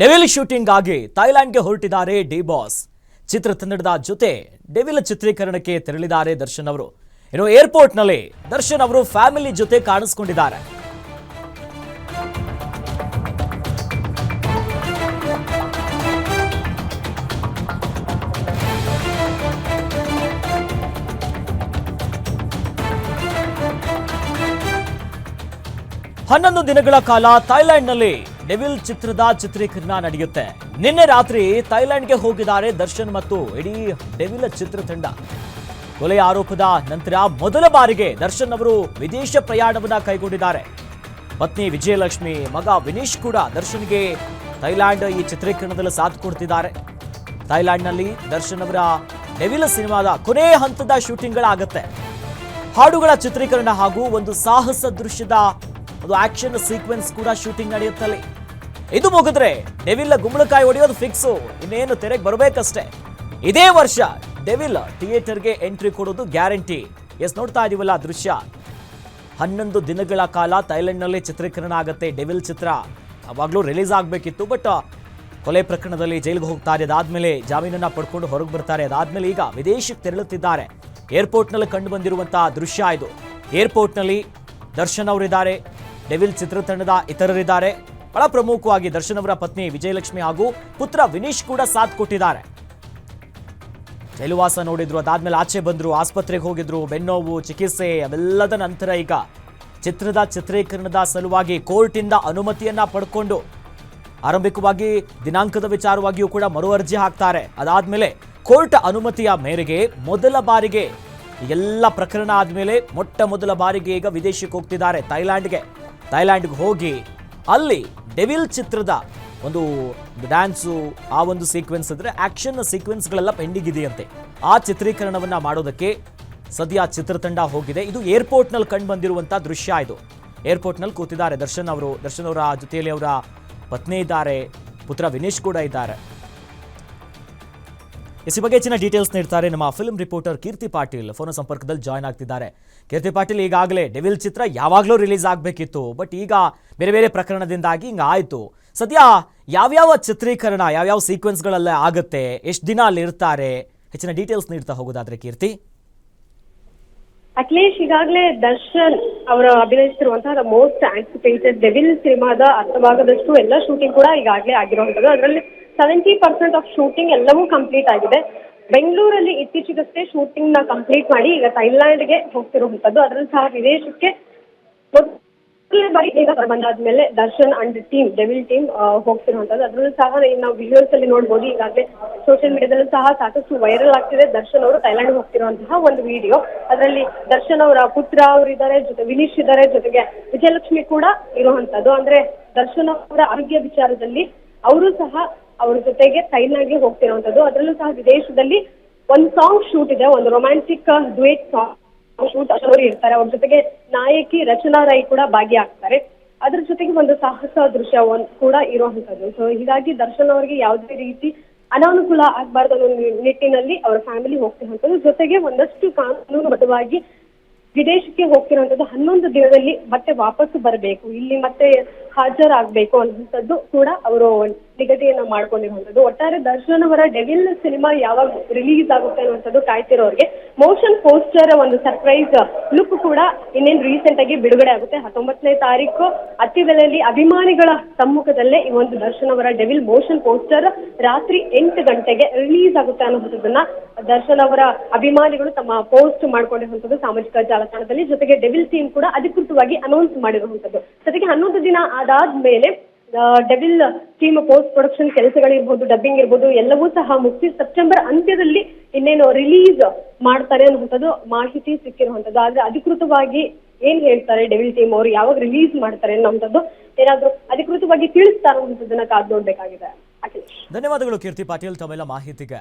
Devil shooting ಆಗಿ ಥೈಲ್ಯಾಂಡ್ಗೆ ಹೊರಟಿದ್ದಾರೆ D boss. ಚಿತ್ರತಂಡದ ಜೊತೆ ಡೆವಿಲ್ ಚಿತ್ರೀಕರಣಕ್ಕೆ ತೆರಳಿದ್ದಾರೆ ದರ್ಶನ್ ಅವರು. ಇನ್ನು ಏರ್ಪೋರ್ಟ್ನಲ್ಲಿ ದರ್ಶನ್ ಅವರು ಫ್ಯಾಮಿಲಿ ಜೊತೆ ಕಾಣಿಸ್ಕೊಂಡಿದ್ದಾರೆ. ಹನ್ನೊಂದು ದಿನಗಳ ಕಾಲ ಥೈಲ್ಯಾಂಡ್ನಲ್ಲಿ ಡೆವಿಲ್ ಚಿತ್ರದ ಚಿತ್ರೀಕರಣ ನಡೆಯುತ್ತೆ. ನಿನ್ನೆ ರಾತ್ರಿ ಥೈಲ್ಯಾಂಡ್ಗೆ ಹೋಗಿದ್ದಾರೆ ದರ್ಶನ್ ಮತ್ತು ಇಡೀ ಡೆವಿಲ್ ಚಿತ್ರತಂಡ. ಕೊಲೆ ಆರೋಪದ ನಂತರ ಮೊದಲ ಬಾರಿಗೆ ದರ್ಶನ್ ಅವರು ವಿದೇಶ ಪ್ರಯಾಣವನ್ನ ಕೈಗೊಂಡಿದ್ದಾರೆ. ಪತ್ನಿ ವಿಜಯಲಕ್ಷ್ಮಿ, ಮಗ ವಿನೀಶ್ ಕೂಡ ದರ್ಶನ್ಗೆ ಥೈಲ್ಯಾಂಡ್ ಈ ಚಿತ್ರೀಕರಣದಲ್ಲಿ ಸಾಥ್ ಕೊಡ್ತಿದ್ದಾರೆ. ಥೈಲ್ಯಾಂಡ್ನಲ್ಲಿ ದರ್ಶನ್ ಅವರ ಡೆವಿಲ್ ಸಿನಿಮಾದ ಕೊನೆ ಹಂತದ ಶೂಟಿಂಗ್ಗಳಾಗತ್ತೆ. ಹಾಡುಗಳ ಚಿತ್ರೀಕರಣ ಹಾಗೂ ಒಂದು ಸಾಹಸ ದೃಶ್ಯದ ಒಂದು ಆಕ್ಷನ್ ಸೀಕ್ವೆನ್ಸ್ ಕೂಡ ಶೂಟಿಂಗ್ ನಡೆಯುತ್ತಲ್ಲಿ ಇದು ಮುಗಿದ್ರೆ ಡೆವಿಲ್ ಗುಂಬಳಕಾಯಿ ಹೊಡೆಯೋದು ಫಿಕ್ಸು ಇನ್ನೇನು ತೆರೆಗೆ ಬರಬೇಕಷ್ಟೇ. ಇದೇ ವರ್ಷ ಡೆವಿಲ್ ಥಿಯೇಟರ್ಗೆ ಎಂಟ್ರಿ ಕೊಡೋದು ಗ್ಯಾರಂಟಿ ಎಸ್, ನೋಡ್ತಾ ಇದೀವಲ್ಲ ದೃಶ್ಯ. ಹನ್ನೊಂದು ದಿನಗಳ ಕಾಲ ಥೈಲ್ಯಾಂಡ್ನಲ್ಲಿ ಚಿತ್ರೀಕರಣ ಆಗುತ್ತೆ ಡೆವಿಲ್ ಚಿತ್ರ. ಅವಾಗಲೂ ರಿಲೀಸ್ ಆಗಬೇಕಿತ್ತು ಬಟ್ ಕೊಲೆ ಪ್ರಕರಣದಲ್ಲಿ ಜೈಲಿಗೆ ಹೋಗ್ತಾರೆ. ಅದಾದ್ಮೇಲೆ ಜಾಮೀನನ್ನ ಪಡ್ಕೊಂಡು ಹೊರಗೆ ಬರ್ತಾರೆ. ಅದಾದ್ಮೇಲೆ ಈಗ ವಿದೇಶಕ್ಕೆ ತೆರಳುತ್ತಿದ್ದಾರೆ. ಏರ್ಪೋರ್ಟ್ನಲ್ಲಿ ಕಂಡು ಬಂದಿರುವಂತಹ ದೃಶ್ಯ ಇದು. ಏರ್ಪೋರ್ಟ್ನಲ್ಲಿ ದರ್ಶನ್ ಅವರಿದ್ದಾರೆ. ಡೆವಿಲ್ ಚಿತ್ರತಂಡದ ಇತರರಿದ್ದಾರೆ. ಬಹಳ ಪ್ರಮುಖವಾಗಿ ದರ್ಶನ್ ಅವರ ಪತ್ನಿ ವಿಜಯಲಕ್ಷ್ಮಿ ಹಾಗೂ ಪುತ್ರ ವಿನೀಶ್ ಕೂಡ ಸಾಥ್ ಕೊಟ್ಟಿದ್ದಾರೆ. ಜೈಲುವಾಸ ನೋಡಿದ್ರು, ಅದಾದ್ಮೇಲೆ ಆಚೆ ಬಂದ್ರು, ಆಸ್ಪತ್ರೆಗೆ ಹೋಗಿದ್ರು, ಬೆನ್ನೋವು, ಚಿಕಿತ್ಸೆ ಅವೆಲ್ಲದ ನಂತರ ಈಗ ಚಿತ್ರದ ಚಿತ್ರೀಕರಣದ ಸಲುವಾಗಿ ಕೋರ್ಟಿಂದ ಅನುಮತಿಯನ್ನ ಪಡ್ಕೊಂಡು ಆರಂಭಿಕವಾಗಿ ದಿನಾಂಕದ ವಿಚಾರವಾಗಿಯೂ ಕೂಡ ಮರು ಅರ್ಜಿ ಹಾಕ್ತಾರೆ. ಅದಾದ್ಮೇಲೆ ಕೋರ್ಟ್ ಅನುಮತಿಯ ಮೇರೆಗೆ ಮೊದಲ ಬಾರಿಗೆ ಎಲ್ಲ ಪ್ರಕರಣ ಆದ್ಮೇಲೆ ಮೊಟ್ಟ ಮೊದಲ ಬಾರಿಗೆ ಈಗ ವಿದೇಶಕ್ಕೆ ಹೋಗ್ತಿದ್ದಾರೆ. ಥೈಲ್ಯಾಂಡ್ಗೆ. ಥೈಲ್ಯಾಂಡ್ಗೆ ಹೋಗಿ ಅಲ್ಲಿ ಡೆವಿಲ್ ಚಿತ್ರದ ಒಂದು ಡ್ಯಾನ್ಸು, ಆ ಒಂದು ಸೀಕ್ವೆನ್ಸ್ ಅಂದರೆ ಆ್ಯಕ್ಷನ್ ಸೀಕ್ವೆನ್ಸ್ಗಳೆಲ್ಲ ಪೆಂಡಿಂಗ್ ಇದೆಯಂತೆ ಆ ಚಿತ್ರೀಕರಣವನ್ನು ಮಾಡೋದಕ್ಕೆ ಸದ್ಯ ಚಿತ್ರತಂಡ ಹೋಗಿದೆ. ಇದು ಏರ್ಪೋರ್ಟ್ನಲ್ಲಿ ಕಂಡು ಬಂದಿರುವಂಥ ದೃಶ್ಯ ಇದು. ಏರ್ಪೋರ್ಟ್ನಲ್ಲಿ ಕೂತಿದ್ದಾರೆ ದರ್ಶನ್ ಅವರು. ದರ್ಶನ್ ಅವರ ಜೊತೆಯಲ್ಲಿ ಅವರ ಪತ್ನಿ ಇದ್ದಾರೆ. ಪುತ್ರ ವಿನೇಶ್ ಕೂಡ ಇದ್ದಾರೆ. ಇಸಿ ಬಗ್ಗೆ ಹೆಚ್ಚಿನ ಡೀಟೇಲ್ಸ್ ನೀಡ್ತಾರೆ ನಮ್ಮ film reporter Keerthi Patil. Phone ಸಂಪರ್ಕದಲ್ಲಿ ಜಾಯ್ನ್ ಆಗ್ತಿದ್ದಾರೆ. ಕೀರ್ತಿ ಪಾಟೀಲ್, ಈಗಾಗಲೇ ಡೆವಿಲ್ ಚಿತ್ರ ಯಾವಾಗಲೂ ರಿಲೀಸ್ ಆಗಬೇಕಿತ್ತು. ಬಟ್ ಈಗ ಬೇರೆ ಬೇರೆ ಪ್ರಕರಣದಿಂದಾಗಿ ಹಿಂಗೆ ಆಯಿತು. ಸದ್ಯ ಯಾವ್ಯಾವ ಚಿತ್ರೀಕರಣ, ಯಾವ್ಯಾವ ಸೀಕ್ವೆನ್ಸ್ಗಳಲ್ಲೇ ಆಗುತ್ತೆ, ಎಷ್ಟು ದಿನ ಅಲ್ಲಿ ಇರ್ತಾರೆ, ಹೆಚ್ಚಿನ ಡೀಟೇಲ್ಸ್ ನೀಡ್ತಾ ಹೋಗೋದಾದ್ರೆ ಕೀರ್ತಿ? ಅಖಿಲೇಶ್ ಈಗಾಗಲೇ ದರ್ಶನ್ ಅವರ ಅಭಿನಯಿಸಿರುವಂತಹ ಮೋಸ್ಟ್ ಆಂಟಿಸಿಪೇಟೆಡ್ ಡೆವಿಲ್ ಸಿನಿಮಾದ ಅರ್ಥವಾಗದಷ್ಟು ಎಲ್ಲ ಶೂಟಿಂಗ್ ಕೂಡ ಈಗಾಗಲೇ ಆಗಿರುವಂತದ್ದು ಅದರಲ್ಲಿ ಸೆವೆಂಟಿ ಪರ್ಸೆಂಟ್ ಆಫ್ ಶೂಟಿಂಗ್ ಎಲ್ಲವೂ ಕಂಪ್ಲೀಟ್ ಆಗಿದೆ. ಬೆಂಗಳೂರಲ್ಲಿ ಇತ್ತೀಚೆಗಷ್ಟೇ ಶೂಟಿಂಗ್ನ ಕಂಪ್ಲೀಟ್ ಮಾಡಿ ಈಗ ಥೈಲ್ಯಾಂಡ್ಗೆ ಹೋಗ್ತಿರುವಂಥದ್ದು. ಅದರಲ್ಲಿ ಸಹ ವಿದೇಶಕ್ಕೆ ಬಾರಿ ಬಂದಾದ್ಮೇಲೆ Darshan and team Devil team ಹೋಗ್ತಿರುವಂತದ್ದು. ಅದ್ರಲ್ಲೂ ಸಹ ನಾವು ವಿಜುವಲ್ಸ್ ಅಲ್ಲಿ ನೋಡ್ಬೋದು. ಈಗಾಗಲೇ ಸೋಷಿಯಲ್ ಮೀಡಿಯಾದಲ್ಲೂ ಸಹ ಸಾಕಷ್ಟು ವೈರಲ್ ಆಗ್ತಿದೆ. ದರ್ಶನ್ ಅವರು ಥೈಲ್ಯಾಂಡ್ ಹೋಗ್ತಿರುವಂತಹ ಒಂದು ವಿಡಿಯೋ ಅದರಲ್ಲಿ ದರ್ಶನ್ ಅವರ ಪುತ್ರ ಅವರು ಇದ್ದಾರೆ ಜೊತೆ ವಿನೀಶ್ ಇದ್ದಾರೆ ಜೊತೆಗೆ ವಿಜಯಲಕ್ಷ್ಮಿ ಕೂಡ ಇರುವಂತದ್ದು. ಅಂದ್ರೆ ದರ್ಶನ್ ಅವರ ಆರೋಗ್ಯ ವಿಚಾರದಲ್ಲಿ ಅವರು ಸಹ ಅವ್ರ ಜೊತೆಗೆ ಥೈಲ್ಯಾಂಡ್ಗೆ ಹೋಗ್ತಿರುವಂತದ್ದು. ಅದರಲ್ಲೂ ಸಹ ವಿದೇಶದಲ್ಲಿ ಒಂದು ಸಾಂಗ್ ಶೂಟ್ ಇದೆ. ಒಂದು ರೊಮ್ಯಾಂಟಿಕ್ ಡ್ವೇಟ್ ಸಾಂಗ್ ಶೂಟ್ ಅವರು ಇರ್ತಾರೆ ಅವ್ರ ಜೊತೆಗೆ ನಾಯಕಿ ರಚನಾ ರೈ ಕೂಡ ಭಾಗಿಯಾಗ್ತಾರೆ. ಅದ್ರ ಜೊತೆಗೆ ಒಂದು ಸಾಹಸ ದೃಶ್ಯ ಒಂದ್ ಕೂಡ ಇರುವಂತದ್ದು ಸೊ ಹೀಗಾಗಿ ದರ್ಶನ್ ಅವರಿಗೆ ಯಾವುದೇ ರೀತಿ ಅನಾನುಕೂಲ ಆಗ್ಬಾರ್ದು ಅನ್ನೋ ನಿಟ್ಟಿನಲ್ಲಿ ಅವರ ಫ್ಯಾಮಿಲಿ ಹೋಗ್ತಿರುವಂತದ್ದು ಜೊತೆಗೆ ಒಂದಷ್ಟು ಕಾನೂನುಬದ್ಧವಾಗಿ ವಿದೇಶಕ್ಕೆ ಹೋಗ್ತಿರುವಂತದ್ದು ಹನ್ನೊಂದು ದಿನದಲ್ಲಿ ಮತ್ತೆ ವಾಪಸ್ ಬರಬೇಕು. ಇಲ್ಲಿ ಮತ್ತೆ ಹಾಜರಾಗಬೇಕು ಅನ್ನುವಂಥದ್ದು ಕೂಡ ಅವರು ನಿಗದಿಯನ್ನ ಮಾಡ್ಕೊಂಡಿರುವಂತದ್ದು ಒಟ್ಟಾರೆ ದರ್ಶನ್ ಅವರ ಡೆವಿಲ್ ಸಿನಿಮಾ ಯಾವಾಗ ರಿಲೀಸ್ ಆಗುತ್ತೆ ಅನ್ನುವಂಥದ್ದು ಕಾಯ್ತಿರೋರಿಗೆ ಮೋಷನ್ ಪೋಸ್ಟರ್ ಒಂದು ಸರ್ಪ್ರೈಸ್ ಲುಕ್ ಕೂಡ ಇನ್ನೇನು ರೀಸೆಂಟ್ ಆಗಿ ಬಿಡುಗಡೆ ಆಗುತ್ತೆ. ಹತ್ತೊಂಬತ್ತನೇ ತಾರೀಕು ಅತ್ತಿಬೆಲೆಯಲ್ಲಿ ಅಭಿಮಾನಿಗಳ ಸಮ್ಮುಖದಲ್ಲೇ ಈ ಒಂದು ದರ್ಶನ್ ಅವರ ಡೆವಿಲ್ ಮೋಷನ್ ಪೋಸ್ಟರ್ ರಾತ್ರಿ ಎಂಟು ಗಂಟೆಗೆ ರಿಲೀಸ್ ಆಗುತ್ತೆ ಅನ್ನುವಂಥದ್ದನ್ನ ದರ್ಶನ್ ಅವರ ಅಭಿಮಾನಿಗಳು ತಮ್ಮ ಪೋಸ್ಟ್ ಮಾಡ್ಕೊಂಡಿರುವಂತದ್ದು ಸಾಮಾಜಿಕ ಜಾಲತಾಣದಲ್ಲಿ. ಜೊತೆಗೆ ಡೆವಿಲ್ ಟೀಮ್ ಕೂಡ ಅಧಿಕೃತವಾಗಿ ಅನೌನ್ಸ್ ಮಾಡಿರುವಂತದ್ದು ಜೊತೆಗೆ ಹನ್ನೊಂದು ದಿನ ಅದಾದ್ಮೇಲೆ ಡೆವಿಲ್ ಟೀಮ್ ಪೋಸ್ಟ್ ಪ್ರೊಡಕ್ಷನ್ ಕೆಲಸಗಳಿರ್ಬೋದು ಡಬ್ಬಿಂಗ್ ಇರ್ಬೋದು, ಎಲ್ಲವೂ ಸಹ ಮುಗಿಸಿ ಸೆಪ್ಟೆಂಬರ್ ಅಂತ್ಯದಲ್ಲಿ ಇನ್ನೇನು ರಿಲೀಸ್ ಮಾಡ್ತಾರೆ ಅನ್ನುವಂಥದ್ದು ಮಾಹಿತಿ ಸಿಕ್ಕಿರುವಂತದ್ದು ಆದ್ರೆ ಅಧಿಕೃತವಾಗಿ ಏನ್ ಹೇಳ್ತಾರೆ ಡೆವಿಲ್ ಟೀಮ್ ಅವರು? ಯಾವಾಗ ರಿಲೀಸ್ ಮಾಡ್ತಾರೆ ಅನ್ನೋಂಥದ್ದು ಏನಾದ್ರೂ ಅಧಿಕೃತವಾಗಿ ತಿಳಿಸ್ತಾ ಅನ್ನುವಂಥದ್ದನ್ನ ಕಾದ್ ನೋಡ್ಬೇಕಾಗಿದೆ. ಧನ್ಯವಾದಗಳು ಕೀರ್ತಿ ಪಾಟೀಲ್ ತಮ್ಮೆಲ್ಲ ಮಾಹಿತಿಗೆ.